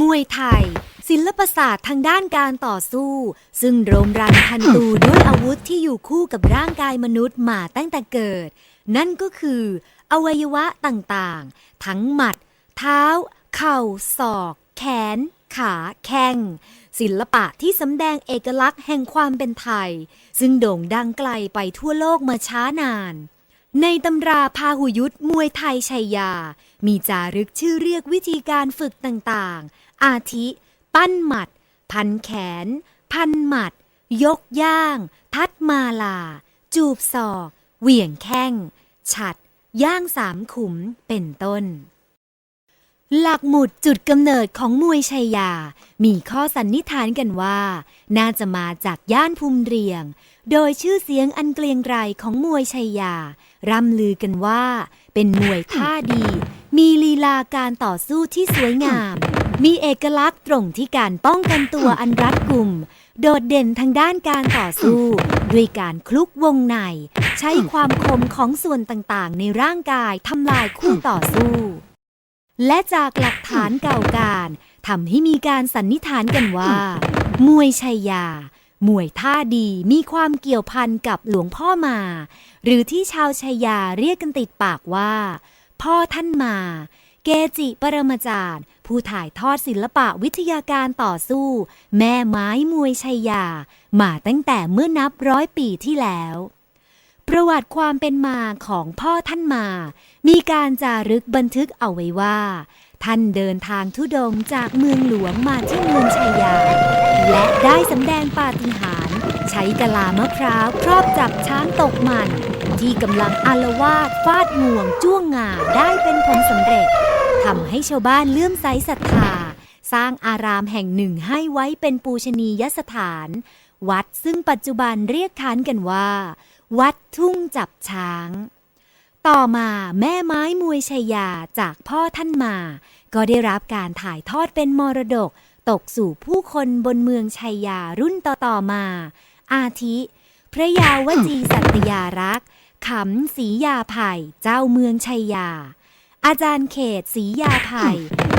มวยไทย ศิลปศาสตร์ทางด้านการต่อสู้ ซึ่งโรมรันทันตูด้วยอาวุธที่อยู่คู่กับร่างกายมนุษย์มาตั้งแต่เกิด นั่นก็คือ อวัยวะต่างๆ ทั้งหมัด เท้า เข่า ศอก แขน ขาแข้งศิลปะที่สำแดงเอกลักษณ์แห่งความเป็นไทย ซึ่งโด่งดังไกลไปทั่วโลกมาช้านาน ในตำราพาหุยุทธมวยไทยชัยยา มีจารึกชื่อเรียกวิธีการฝึกต่างๆ อาทิ ปั้นหมัด พันแขน พันหมัด ยกย่าง ทัดมาลา จูบศอก เหวี่ยงแข้ง ฉัด ย่างสามขุมเป็นต้น หลักหมุดจุดกำเนิดของมวยชัยยา มีข้อสันนิษฐานกันว่า น่าจะมาจากย่านภูมิเรียง โดยชื่อเสียงอันเกรียงไกรของมวยชัยยา ร่ำลือกันว่า เป็นมวยท่าดี มีลีลาการต่อสู้ที่สวยงาม มีเอกลักษณ์ตรงที่การป้องกันตัวอันรัดกุม โดดเด่นทางด้านการต่อสู้ ด้วยการคลุกวงใน ใช้ความคมของส่วนต่างๆ ในร่างกายทำลายคู่ต่อสู้ และจากหลักฐานเก่าการทำให้มีการสันนิษฐานกันว่า มวยชัยยา มวยท่าดีมีความเกี่ยวพันกับหลวงพ่อมา หรือที่ชาวชัยยาเรียกกันติดปากว่า พ่อท่านมา เกจิปรมาจารย์ ผู้ถ่ายทอดศิลปะวิทยาการต่อสู้ แม่ไม้มวยชัยยา มาตั้งแต่เมื่อนับร้อยปีที่แล้ว ประวัติความเป็นมาของพ่อท่านมา มีการจารึกบันทึกเอาไว้ว่า ท่านเดินทางทุดงจากเมืองหลวงมาที่เมืองชัยา และได้สำแดงปาฏิหาริย์ใช้กะลามะพร้าวครอบจับช้างตกมัน ที่กำลังอารวาสฟาดงวงจ้วงงาได้เป็นผลสำเร็จทำให้ชาวบ้านเลื่อมใสศรัทธา สร้างอารามแห่งหนึ่งให้ไว้เป็นปูชนียสถาน วัดซึ่งปัจจุบันเรียกขานกันว่า วัดทุ่งจับช้าง ต่อมาแม่ไม้มวยชัยยาจากพ่อท่านมา ก็ได้รับการถ่ายทอดเป็นมรดก ตกสู่ผู้คนบนเมืองชัยยารุ่นต่อๆมา อาทิ พระยาวจีสัตยารักษ์ขำศรียาไผ่เจ้าเมืองชัยยา อาจารย์เขตศรียาไผ่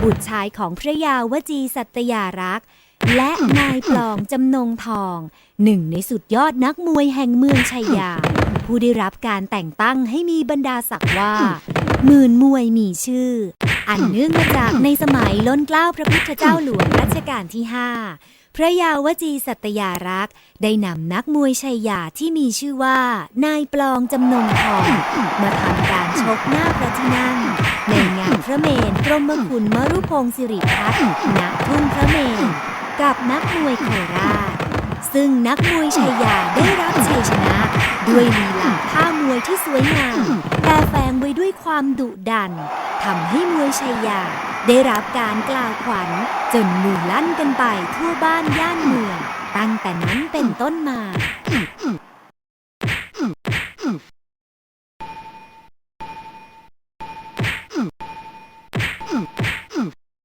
บุตรชายของพระยาวจีสัตยารักษ์ และนายปลองจำนงทอง หนึ่งในสุดยอดนักมวยแห่งเมืองชัยยา ผู้ได้รับการแต่งตั้งให้มีบรรดาศักดิ์ว่า หมื่นมวยมีชื่อ อันเนื่องมาจากในสมัยล้นเกล้าพระพุทธเจ้าหลวงรัชกาลที่5พระยาวจีสัตยารักษ์ได้นำนักมวยชัยยาที่มีชื่อว่า นายปลองจำนงทอง มาทำการชกหน้าพระที่นั่งในงานพระเมนกรมคุณมรุพงศิริพัฒน์ณทุ่งพระเมน กับนักมวยโคราชซึ่งนักมวยชายาได้รับชัยชนะ ด้วยลีลาท่ามวยที่สวยงามแต่แฝงไว้ด้วยความดุดันทำให้มวยชายยาได้รับการกล่าวขวัญ จนมือลั่นกันไปทั่วบ้านย่านเมือง ตั้งแต่นั้นเป็นต้นมา